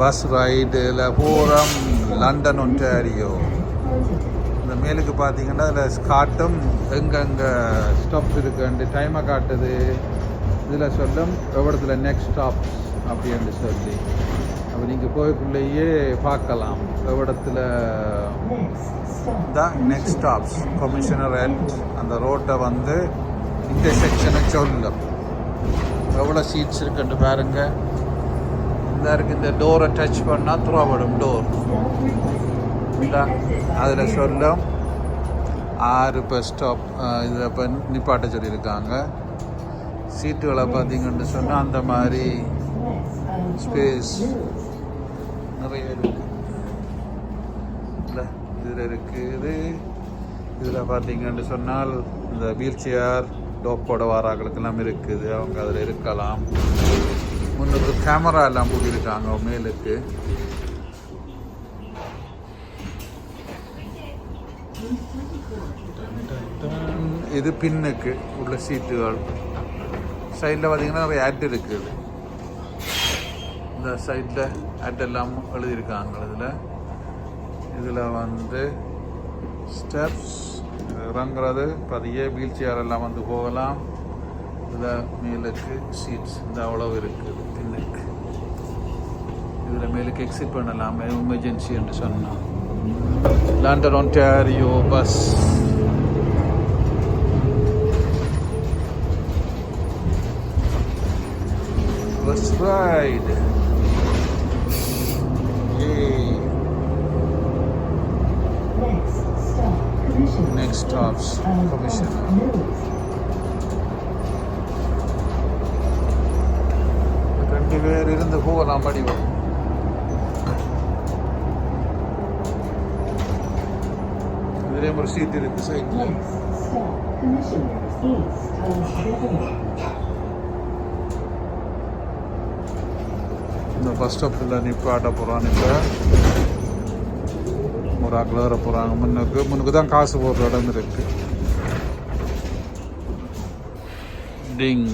Bus ரைடில் போகிறோம் London Ontario இந்த மேலுக்கு பார்த்தீங்கன்னா அதில் காட்டும் எங்கெங்கே ஸ்டாப்ஸ் இருக்குன்ட்டு டைமை காட்டுது. இதில் சொல்லும் எவ்வளோத்தில் நெக்ஸ்ட் ஸ்டாப் அப்படின்னு சொல்லி. அப்போ நீங்கள் போய்க்குள்ளேயே பார்க்கலாம். எவ்வளோத்தில் தான் நெக்ஸ்ட் ஸ்டாப்ஸ் கமிஷனர் அண்ட் அந்த ரோட்டை வந்து இந்த செக்ஷனை சொல்லும். எவ்வளோ சீட்ஸ் இருக்குன்ட்டு பாருங்கள் இந்த இருக்கு. இந்த டோரை டச் பண்ணால் துறவடும் டோர் அதில் சொல்லும். ஆறு பஸ் ஸ்டாப் இதில் இப்போ நிப்பாட்ட சொல்லியிருக்காங்க. சீட்டுகளை பார்த்தீங்கன்னு சொன்னால் அந்த மாதிரி ஸ்பேஸ் நிறைய இருக்குது இல்லை இதில் இருக்குது. இதில் பார்த்தீங்கன்னு சொன்னால் இந்த வீல் சேர் டோப்போட வாராக்களுக்கெல்லாம் இருக்குது. அவங்க அதில் இருக்கலாம். முன்னுக்கு கேமரா எல்லாம் போட்டிருக்காங்க மேலுக்கு. இது பின்னுக்கு உள்ள சீட்டுகள். சைடில் பார்த்தீங்கன்னா நிறைய ஆட் இருக்குது. இந்த சைடில் ஆட் எல்லாம் எழுதியிருக்காங்க இதில் இதில் வந்து ஸ்டெப்ஸ் இறங்குறது பதிய வீல் சேர் எல்லாம் வந்து போகலாம். இதில் மேலுக்கு சீட்ஸ் இந்த அவ்வளவு இருக்குது பின்னுக்கு இதில் மேலுக்கு எக்ஸிட் பண்ணலாம் எமர்ஜென்சி என்று சொன்னால் London Ontario bus Let's ride. Yay. Next stops, Commissioner. பேர் இருந்து போகலாம் படிவம் இதுலேயே ஒரு சீட் இருக்கு சைட்ல இந்த பஸ் ஸ்டாப்பில் நிப்பாட்ட போகிறான் இப்போ. ஒரு ஆக்கில் வர போகிறாங்க முன்னுக்கு முன்னுக்கு தான் காசு போடுற இடம் இருக்கு. டிங்.